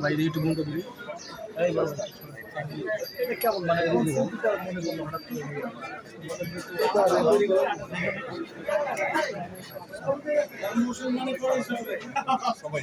ভাই একটু বন্ধ করি কেমন মানে মনে করল হঠাৎ সবাই।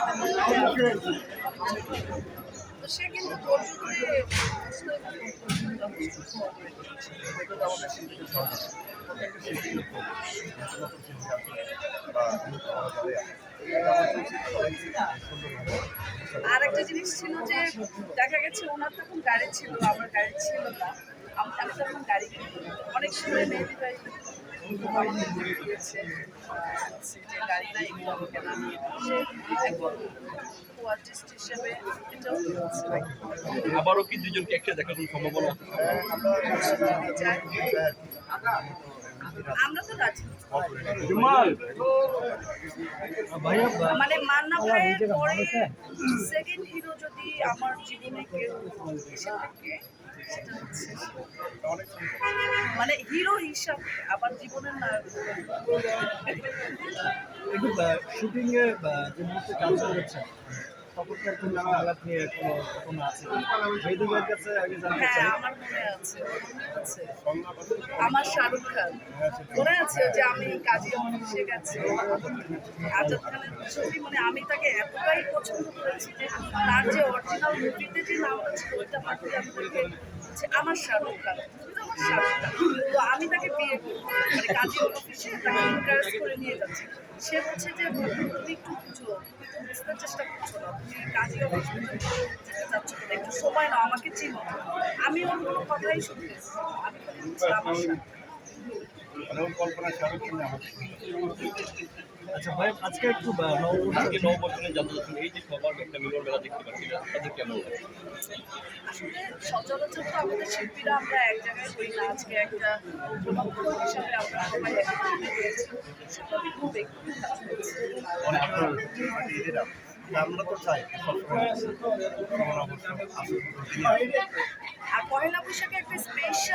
সে কিন্তু আর একটা জিনিস ছিল যে দেখা গেছে ওনার তখন গাড়ি ছিল আমার গাড়ি ছিল না। আমি তখন গাড়ি অনেক সময় মেহেদি ভাই আবারও কি দুজনকে একসাথে দেখার সম্ভাবনা? আমরা তো রাজি। মানে মান্না ভাইয়ের পরে সেকেন্ড হিরো যদি আমার জীবনে কেউ এসে থাকে সেটা হচ্ছে মানে হিরো হিসাবে আমার জীবনের না একটু শুটিং এ যে মুহূর্তে কাজ করেছেন জানতে হ্যাঁ আমার শাহরুখ খান। মনে আছে যে আমি কাজী অফিসে গেছি আজাদ খানের ছবি মানে আমি তাকে এতটাই পছন্দ করেছি যে তার যে অরিজিনাল মুভিতে যে নামটা ছিল ওইটা মাত্র আমি তাকে আমার শাহরুখ খান তো আমি তাকে বিয়ে করব মানে কাজী অফিসে তাকে এনকারেজ করে নিয়ে যাচ্ছি। সে বলছে যে তুমি একটু বুঝো তুমি তো বুঝতে চেষ্টা করছ না তুমি কাজী অফিস যেতে চাচ্ছ না একটু সময় নাও আমাকে চিনো। আমি ওর কোনো কথাই শুনতেছি না। আমি খালি আচ্ছা ভাই আজকে একটু আজকে নব বছরে জানতে এই যে সবার একটা মিলন মেলা দেখতে পাচ্ছি তাদের কেমন আসলে সচরাচর তো আমাদের শিল্পীরা আমরা এক জায়গায় হই না আজকে একটা হিসাবে আমরা সবাই আমরা আর পয়লা বৈশাখে একটা স্পেশাল